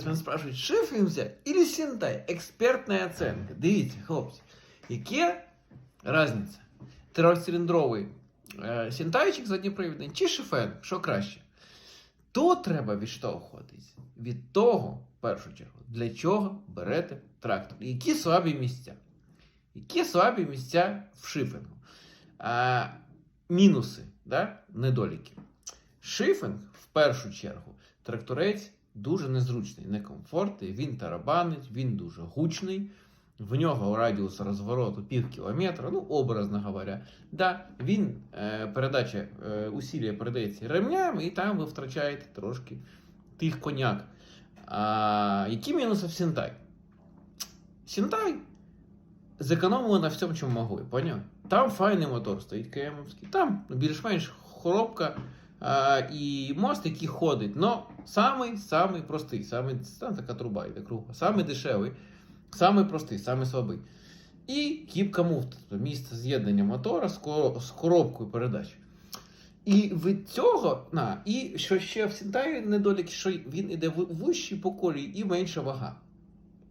Спрашують, шифінг взяти или сінтай? Експертна оцінка. Дивіться, хлопці, яке різниця? Трьохциліндровий е, сінтайчик задніпривідний чи шифен, що краще? То треба відштовхуватись від того, в першу чергу, для чого берете трактор. Які слабі місця? Які слабі місця в шифінгу? А, мінуси, да? недоліки. Шифінг, в першу чергу, тракторець дуже незручний, некомфортний, він тарабанить, він дуже гучний. В нього радіус розвороту пів кілометра, ну, образно говоря. Да, він, е, передача е, усілля передається ремням, і там ви втрачаєте трошки тих коняк. А, які мінуси в Сінтай? Сінтай зекономили на всьому, чому могли, поняв? Там файний мотор стоїть КМовський, там більш-менш хоробка а, і мост, який ходить. Но самий самий простий, самий, там така труба йде круга, самий дешевий, самий простий, самий слабий. І кіпка муфта, тобто місце з'єднання мотора з, з коробкою передач. І від цього, на, і що ще в Сінтаї недолік, що він іде в- вищий по колії і менша вага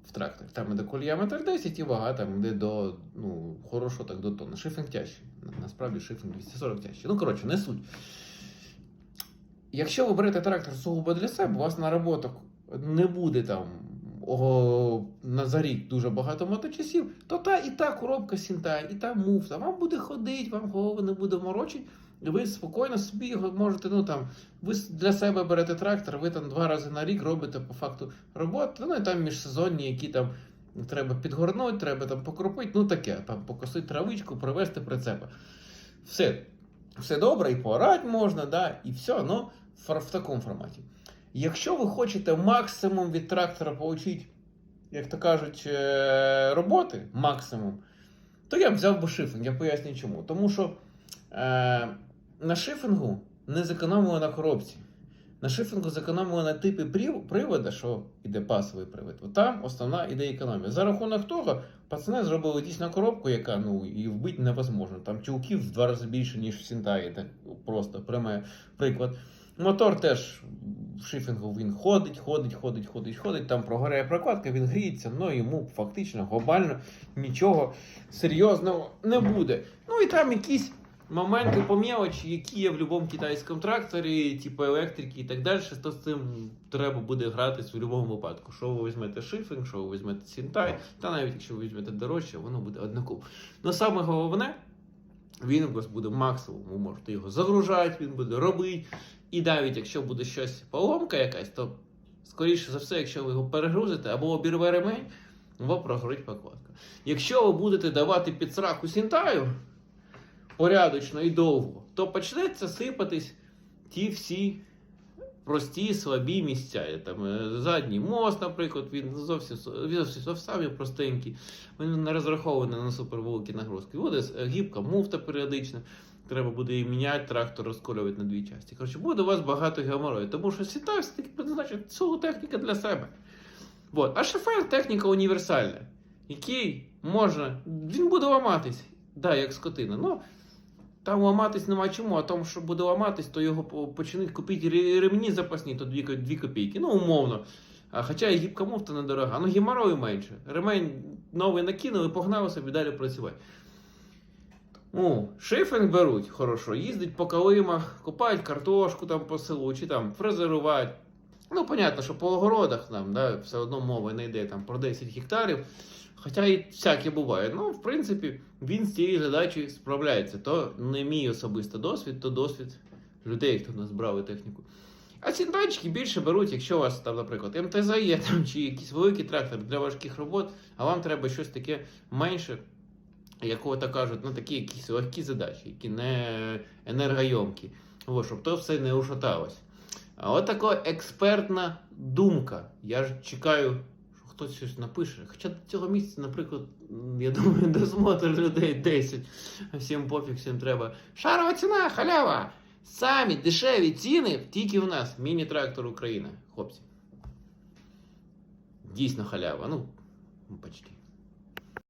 в тракторі. Там іде колія метр 10 і вага там йде до, ну, хорошо так до тонни. Шифінг тяжчий. Насправді шифінг 240 тяжчий. Ну, коротше, не суть. Якщо ви берете трактор сугубо для себе, у вас наработок не буде там ого, на за рік дуже багато моточасів, то та і та коробка сінта, і та муфта, вам буде ходити, вам голову не буде морочить, і ви спокійно собі його можете, ну там, ви для себе берете трактор, ви там два рази на рік робите по факту роботи, ну і там міжсезонні, які там треба підгорнути, треба там покропити, ну таке, там покосити травичку, привезти прицепа. Все, все добре, і поорати можна, да, і все, ну в, такому форматі. Якщо ви хочете максимум від трактора отримати, як то кажуть, е, роботи, максимум, то я б взяв би шифінг. Я поясню чому. Тому що е, на шифінгу не зекономили на коробці. На шифінгу зекономили на типі прив- привода, що іде пасовий привод. От там основна іде економія. За рахунок того, пацани зробили дійсно коробку, яка ну і вбити невозможно. Там чулків в два рази більше, ніж в Сінтаї. Так просто пряме приклад. Мотор теж в шифінгу він ходить, ходить, ходить, ходить, ходить. Там прогоряє прокладка, він гріється, але йому фактично глобально нічого серйозного не буде. Ну і там якісь моменти по які є в будь-якому китайському тракторі, типу електрики і так далі, то з цим треба буде гратись в будь-якому випадку. Що ви візьмете шифінг, що ви візьмете Сінтай, та навіть якщо ви візьмете дорожче, воно буде однаково. Ну саме головне, він у вас буде максимум, ви можете його загружати, він буде робити. І навіть якщо буде щось поломка якась, то скоріше за все, якщо ви його перегрузите або обірве ремень, або прогорить покладка. Якщо ви будете давати під сраку сінтаю порядочно і довго, то почнеться сипатись ті всі прості слабі місця. Там е, задній мост, наприклад, він зовсім він зовсім самі простенький, він не розрахований на супервеликі нагрузки. Буде гібка, муфта періодична. Треба буде її міняти, трактор розколювати на дві частини. Коротше, буде у вас багато геморою, тому що сітай все-таки призначить цього техніка для себе. Вот. А шофер техніка універсальна, який можна. Він буде ламатись, да, як скотина. Ну, там ламатись нема чому, а тому, що буде ламатись, то його почнуть купити ре- ремні запасні, то 2, 2 копійки. Ну, умовно. Хоча і гібка муфта недорога, ну геморою менше. Ремень новий накинули, погнали собі далі працювати. Ну, шифінг беруть хорошо, їздить по калимах, копають картошку там по селу, чи там фрезерувати. Ну, понятно, що по огородах там, да, все одно мова не йде там про 10 гектарів. Хоча і всяке буває. Ну, в принципі, він з цією задачею справляється. То не мій особистий досвід, то досвід людей, хто нас брали техніку. А ці сінтайчики більше беруть, якщо у вас там, наприклад, МТЗ є там, чи якийсь великий трактор для важких робот, а вам треба щось таке менше, якого то кажуть, ну такі якісь легкі задачі, які не енергойомкі. Ось, щоб то все не ушаталось. А от така експертна думка. Я ж чекаю, хтось щось напише. Хоча цього місяця, наприклад, я думаю, досмотр людей 10. Всім пофіг, всім треба. Шарова ціна, халява! Самі дешеві ціни тільки в нас. Міні-трактор Україна, хлопці. Дійсно халява. Ну, почти.